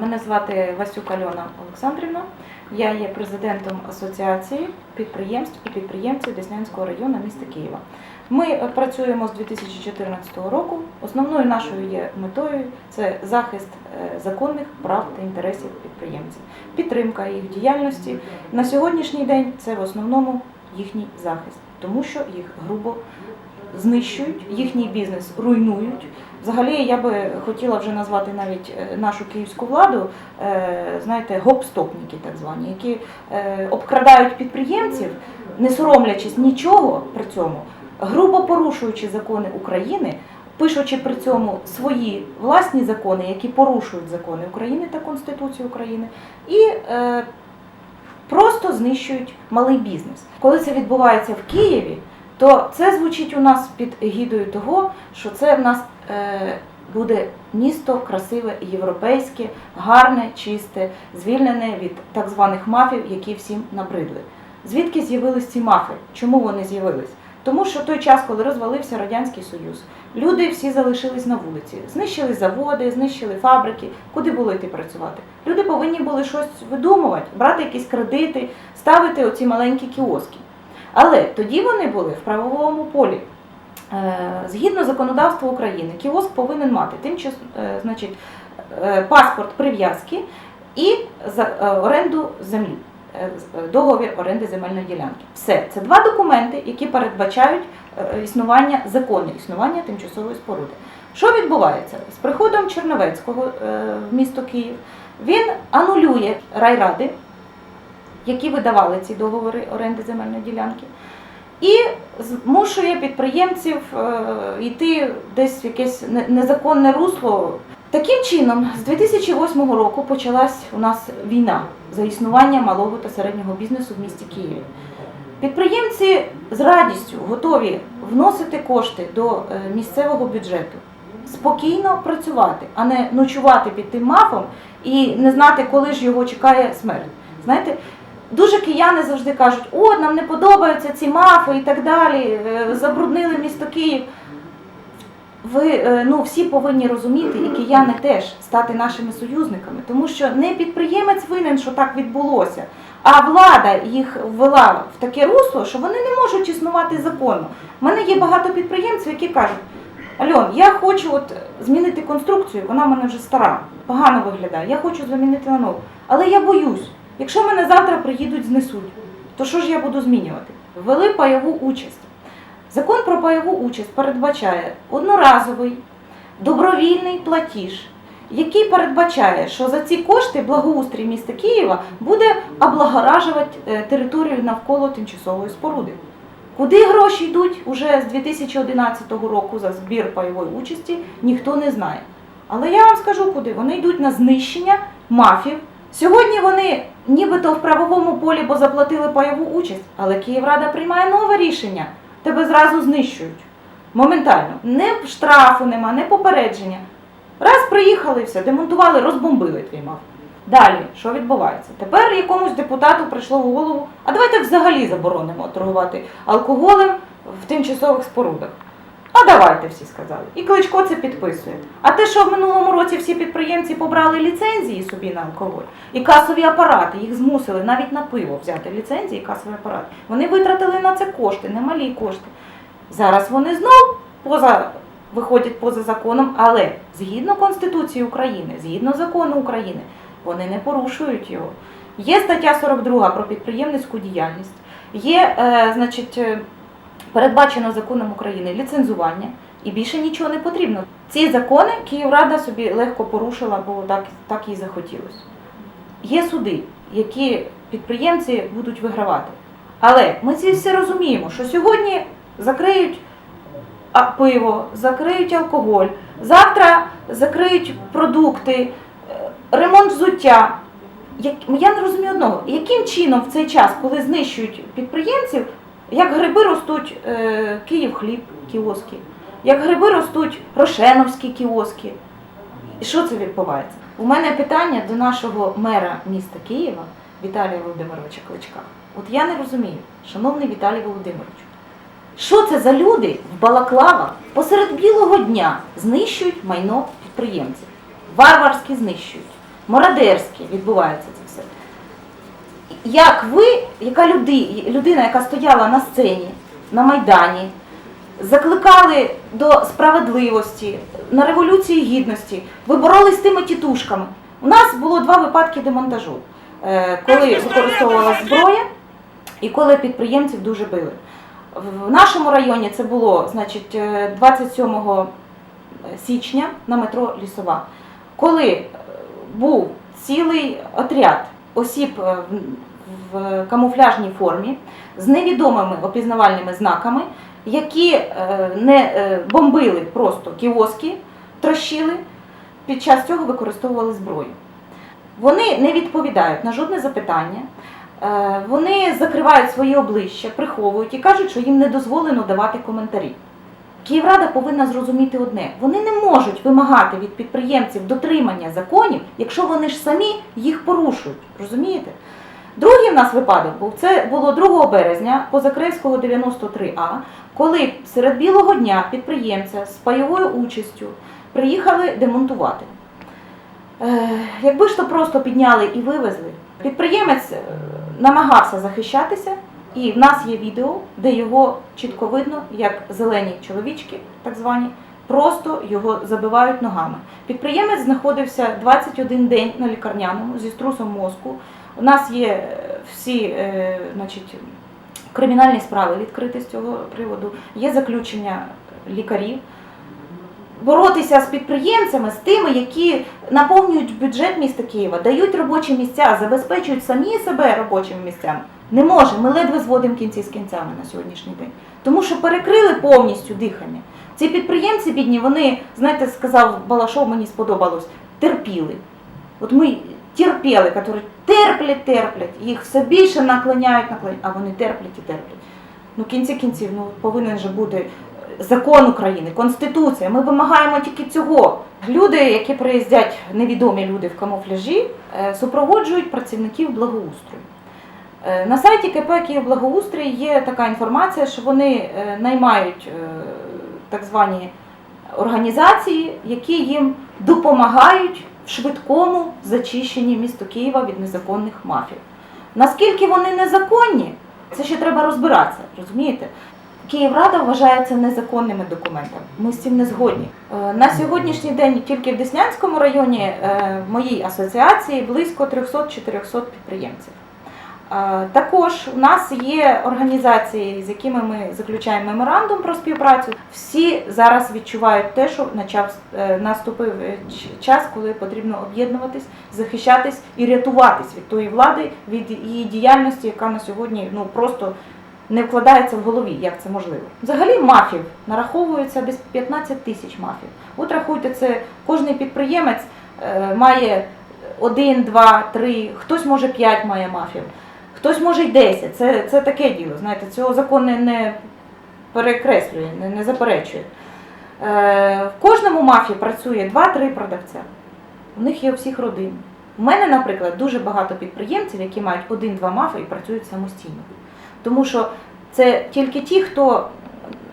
Мене звати Васюк Альона Олександрівна. Я є президентом Асоціації підприємств і підприємців Деснянського району міста Києва. Ми працюємо з 2014 року. Основною нашою є метою це захист е, законних прав та інтересів підприємців, підтримка їх діяльності. На сьогоднішній день це в основному їхній захист, тому що їх грубо знищують, їхній бізнес руйнують. Взагалі, я би хотіла вже назвати навіть е, нашу київську владу, е, знаєте, гоп-стопники так звані, які е, обкрадають підприємців, не соромлячись нічого при цьому, грубо порушуючи закони України, пишучи при цьому свої власні закони, які порушують закони України та Конституцію України, і просто знищують малий бізнес. Коли це відбувається в Києві, то це звучить у нас під егідою того, що це в нас е, буде місто красиве, європейське, гарне, чисте, звільнене від так званих мафів, які всім набридли. Звідки з'явились ці мафи? Чому вони з'явились? Тому що той час, коли розвалився Радянський Союз, люди всі залишились на вулиці, знищили заводи, знищили фабрики. Куди було йти працювати? Люди повинні були щось видумувати, брати якісь кредити, ставити оці маленькі кіоски. Але тоді вони були в правовому полі. Е, Згідно законодавства України, кіоск повинен мати тимчас, е, значить, е, паспорт прив'язки і оренду землі, договір оренди земельної ділянки. Все це два документи, які передбачають існування законне існування тимчасової споруди. Що відбувається з приходом Черновецького в місто Київ? Він анулює райради, які видавали ці договори оренди земельної ділянки, і змушує підприємців е, йти десь в якесь незаконне русло. Таким чином, з 2008 року почалась у нас війна за існування малого та середнього бізнесу в місті Києві. Підприємці з радістю готові вносити кошти до е, місцевого бюджету, спокійно працювати, а не ночувати під тим мафом і не знати, коли ж його чекає смерть. Знаєте, дуже кияни завжди кажуть, о, нам не подобаються ці мафи і так далі, е, забруднили місто Київ. Ви е, ну всі повинні розуміти, і кияни теж стати нашими союзниками, тому що не підприємець винен, що так відбулося, а влада їх ввела в таке русло, що вони не можуть існувати законно. У мене є багато підприємців, які кажуть: Альон, я хочу от змінити конструкцію, вона в мене вже стара, погано виглядає. Я хочу замінити на нову. Але я боюсь, якщо мене завтра приїдуть, знесуть, то що ж я буду змінювати? Ввели пайову участь. Закон про пайову участь передбачає одноразовий добровільний платіж, який передбачає, що за ці кошти благоустрій міста Києва буде облагоражувати е, територію навколо тимчасової споруди. Куди гроші йдуть уже з 2011 року за збір пайової участі, ніхто не знає. Але я вам скажу куди. Вони йдуть на знищення мафів. Сьогодні вони нібито в правовому полі, бо заплатили пайову участь, але Київрада приймає нове рішення. Тебе зразу знищують. Моментально. Не штрафу нема, не попередження. Раз приїхали, все, демонтували, розбомбили твій мав. Далі, що відбувається? Тепер якомусь депутату прийшло в голову, а давайте взагалі заборонимо торгувати алкоголем в тимчасових спорудах. Давайте всі сказали. І Кличко це підписує. А те, що в минулому році всі підприємці побрали ліцензії собі на алкоголь і касові апарати, їх змусили навіть на пиво взяти ліцензії і касові апарати. Вони витратили на це кошти, немалі кошти. Зараз вони знов поза виходять поза законом, але згідно Конституції України, згідно закону України, вони не порушують його. Є стаття 42 про підприємницьку діяльність, є, е, значить, е, передбачено законом України ліцензування, і більше нічого не потрібно. Ці закони Київрада собі легко порушила, бо так, так їй захотілося. Є суди, які підприємці будуть вигравати. Але ми всі всі розуміємо, що сьогодні закриють пиво, закриють алкоголь, завтра закриють продукти, е, ремонт взуття. Я не розумію одного, яким чином в цей час, коли знищують підприємців, як гриби ростуть е, Київ хліб, кіоски, як гриби ростуть Рошеновські кіоски. І що це відбувається? У мене питання до нашого мера міста Києва Віталія Володимировича Кличка. От я не розумію, шановний Віталій Володимирович, що це за люди в балаклавах посеред білого дня знищують майно підприємців? Варварськи знищують. Морадерське відбувається це. Як ви, яка люди, людина, яка стояла на сцені, на Майдані, закликали до справедливості, на Революції Гідності, ви боролись з тими тітушками. У нас було два випадки демонтажу, Е, коли використовувалася зброя і коли підприємців дуже били. В нашому районі це було значить, е, 27 січня на метро Лісова, коли е, був цілий отряд осіб е, в- камуфляжній формі з невідомими опізнавальними знаками, які е, не е, бомбили просто кіоски, трощили, під час цього використовували зброю. Вони не відповідають на жодне запитання. Вони закривають свої обличчя, приховують і кажуть, що їм не дозволено давати коментарі. Київрада повинна зрозуміти одне: вони не можуть вимагати від підприємців дотримання законів, якщо вони ж самі їх порушують. Розумієте? Другий в нас випадок був це було 2 березня по Закревського 93А, коли серед білого дня підприємця з пайовою участю приїхали демонтувати. Е, Якби ж то просто підняли і вивезли, підприємець е, намагався захищатися, і в нас є відео, де його чітко видно, як зелені чоловічки, так звані, просто його забивають ногами. Підприємець знаходився 21 день на лікарняному зі струсом мозку. У нас є е, всі е, значить, кримінальні справи відкриті з цього приводу, є заключення лікарів боротися з підприємцями, з тими, які наповнюють бюджет міста Києва, дають робочі місця, забезпечують самі себе робочими місцями. Не може. Ми ледве зводимо кінці з кінцями на сьогоднішній день. Тому що перекрили повністю дихання. Ці підприємці бідні, вони, знаєте, сказав Балашов, мені сподобалось, терпіли. От ми терпіли, які терплять, терплять, їх все більше наклоняють, наклоняють, а вони терплять і терплять. Ну, кінці кінців, ну повинен же бути закон України, конституція. Ми вимагаємо тільки цього. Люди, які приїздять, невідомі люди в камуфляжі, е, супроводжують працівників благоустрою. Е, На сайті КП «Київблагоустрій» є така інформація, що вони е, наймають так звані організації, які їм допомагають в швидкому зачищенні міста Києва від незаконних мафій. Наскільки вони незаконні, це ще треба розбиратися, розумієте? Київрада вважається незаконними документами. Ми з цим не згодні. Е, На сьогоднішній день тільки в Деснянському районі е, в моїй асоціації близько 300-400 підприємців. Е, Також у нас є організації, з якими ми заключаємо меморандум про співпрацю. Всі зараз відчувають те, що наступив час, коли потрібно об'єднуватись, захищатись і рятуватись від тої влади, від її діяльності, яка на сьогодні ну просто не вкладається в голові, як це можливо. Взагалі мафів нараховується десь 15 тисяч мафів. От рахуйте, це кожний підприємець е, має один, два, три, хтось може п'ять має мафів, хтось може й 10. Це, це таке діло. Знаєте, цього закон не, перекреслює, не, не заперечує. Е, в кожному мафі працює 2-3 продавця. У них є у всіх родини. У мене, наприклад, дуже багато підприємців, які мають один-два мафи і працюють самостійно. Тому що це тільки ті, хто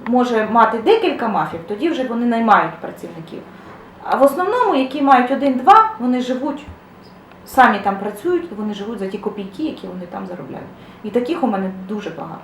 може мати декілька мафів, тоді вже вони наймають працівників. А в основному, які мають один-два, вони живуть, самі там працюють, і вони живуть за ті копійки, які вони там заробляють. І таких у мене дуже багато.